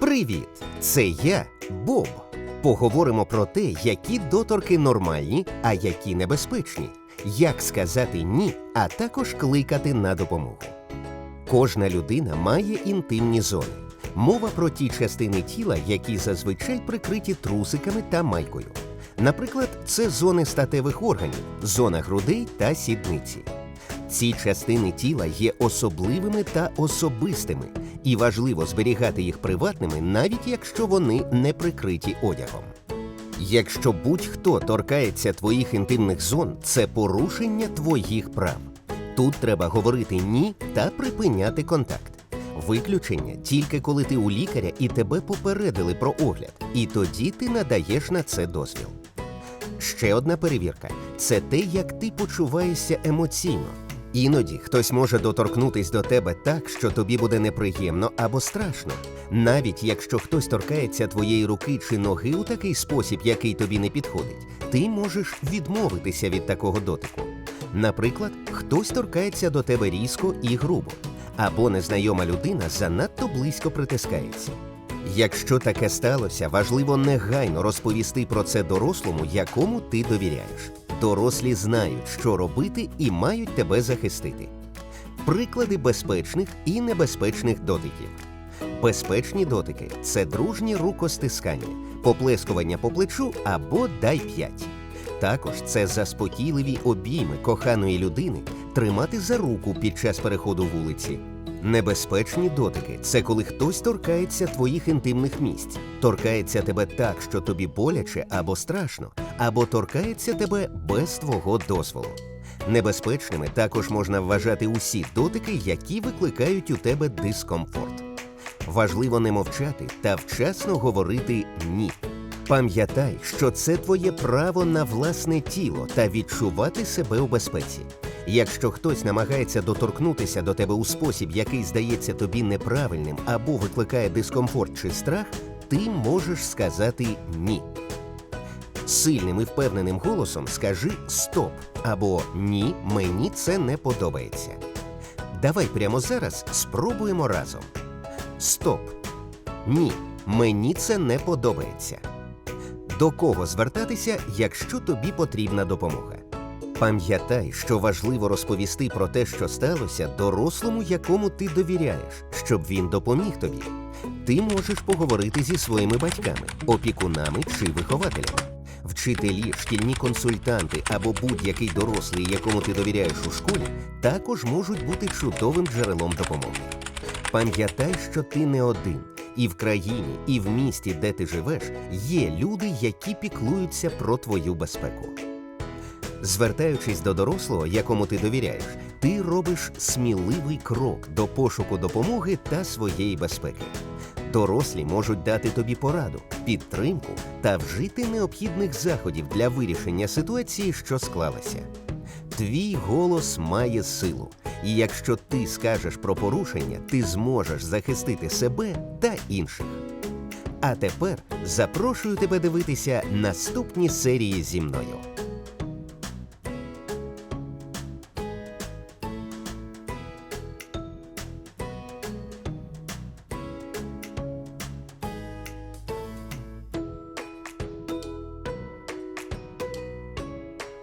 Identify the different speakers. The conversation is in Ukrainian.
Speaker 1: Привіт! Це я, Боб. Поговоримо про те, які доторки нормальні, а які небезпечні, як сказати ні, а також кликати на допомогу. Кожна людина має інтимні зони. Мова про ті частини тіла, які зазвичай прикриті трусиками та майкою. Наприклад, це зони статевих органів, зона грудей та сідниці. Ці частини тіла є особливими та особистими, і важливо зберігати їх приватними, навіть якщо вони не прикриті одягом. Якщо будь-хто торкається твоїх інтимних зон, це порушення твоїх прав. Тут треба говорити ні та припиняти контакт. Виключення тільки коли ти у лікаря і тебе попередили про огляд, і тоді ти надаєш на це дозвіл. Ще одна перевірка це те, як ти почуваєшся емоційно. Іноді хтось може доторкнутись до тебе так, що тобі буде неприємно або страшно. Навіть якщо хтось торкається твоєї руки чи ноги у такий спосіб, який тобі не підходить, ти можеш відмовитися від такого дотику. Наприклад, хтось торкається до тебе різко і грубо, або незнайома людина занадто близько притискається. Якщо таке сталося, важливо негайно розповісти про це дорослому, якому ти довіряєш. Дорослі знають, що робити, і мають тебе захистити. Приклади безпечних і небезпечних дотиків. Безпечні дотики це дружні рукостискання, поплескування по плечу або дай п'ять. Також це заспокійливі обійми коханої людини тримати за руку під час переходу вулиці. Небезпечні дотики це коли хтось торкається твоїх інтимних місць, торкається тебе так, що тобі боляче або страшно, або торкається тебе без твого дозволу. Небезпечними також можна вважати усі дотики, які викликають у тебе дискомфорт. Важливо не мовчати та вчасно говорити ні. Пам'ятай, що це твоє право на власне тіло та відчувати себе у безпеці. Якщо хтось намагається доторкнутися до тебе у спосіб, який здається тобі неправильним або викликає дискомфорт чи страх, ти можеш сказати ні. Сильним і впевненим голосом скажи стоп або ні, мені це не подобається. Давай прямо зараз спробуємо разом. Стоп. Ні, мені це не подобається. До кого звертатися, якщо тобі потрібна допомога? Пам'ятай, що важливо розповісти про те, що сталося, дорослому, якому ти довіряєш, щоб він допоміг тобі. Ти можеш поговорити зі своїми батьками, опікунами чи вихователями. Вчителі, шкільні консультанти або будь-який дорослий, якому ти довіряєш у школі, також можуть бути чудовим джерелом допомоги. Пам'ятай, що ти не один. І в країні, і в місті, де ти живеш, є люди, які піклуються про твою безпеку. Звертаючись до дорослого, якому ти довіряєш, ти робиш сміливий крок до пошуку допомоги та своєї безпеки. Дорослі можуть дати тобі пораду, підтримку та вжити необхідних заходів для вирішення ситуації, що склалася. Твій голос має силу, і якщо ти скажеш про порушення, ти зможеш захистити себе та інших. А тепер запрошую тебе дивитися наступні серії зі мною.